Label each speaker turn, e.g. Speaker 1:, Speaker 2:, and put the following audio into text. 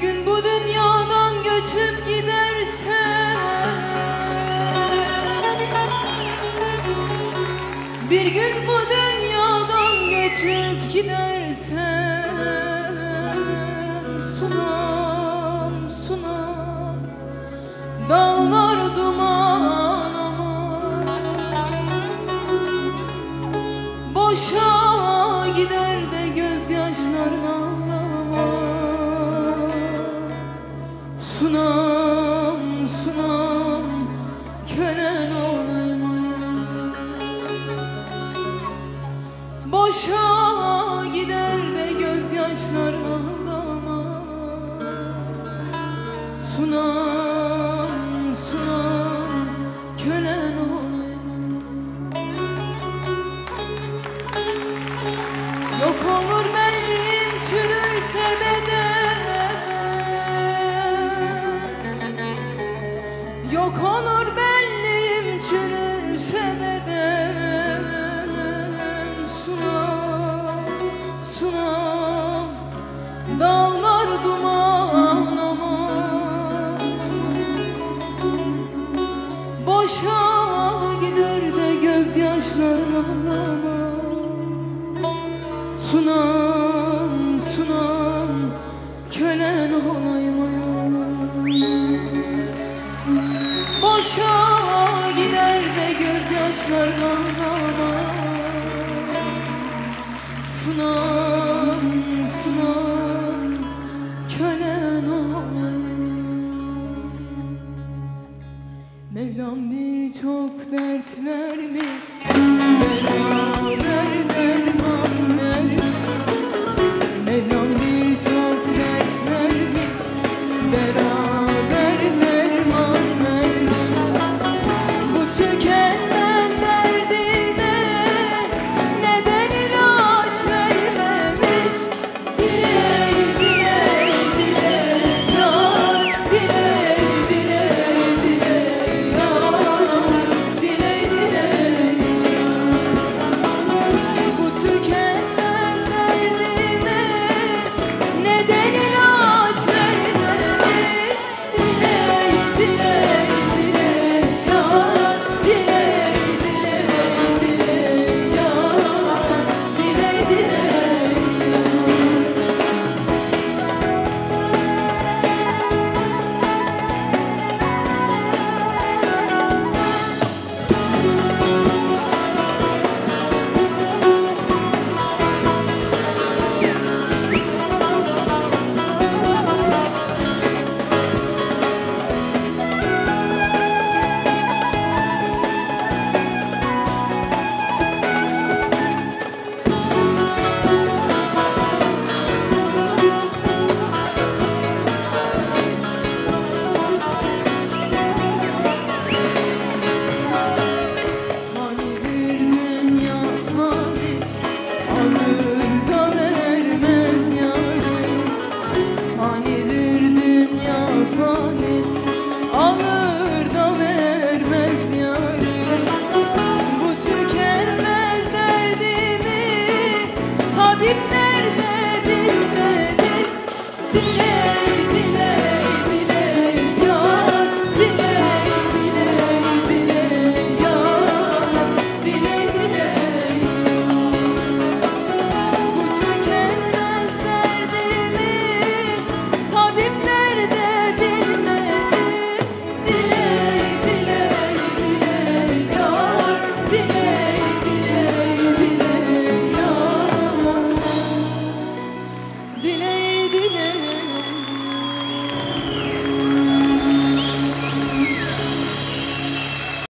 Speaker 1: gün bu dünyadan göçüp gidersen Bir gün bu dünyadan göçüp gidersen Sunam sunam Dağlar duman ama Boşa gider de gözyaşların kölen olayım. Boşa gider de gözyaşların ağlama. Sunam sunam kölen olayım. Yok olur bellim çürürse beden Yok olur bellim Boşa gider de gözyaşların ağlama Sunam, sunam kölen olayım Boşa gider de gözyaşların ağlama sunam Anam bir çok dert vermiş. Bela be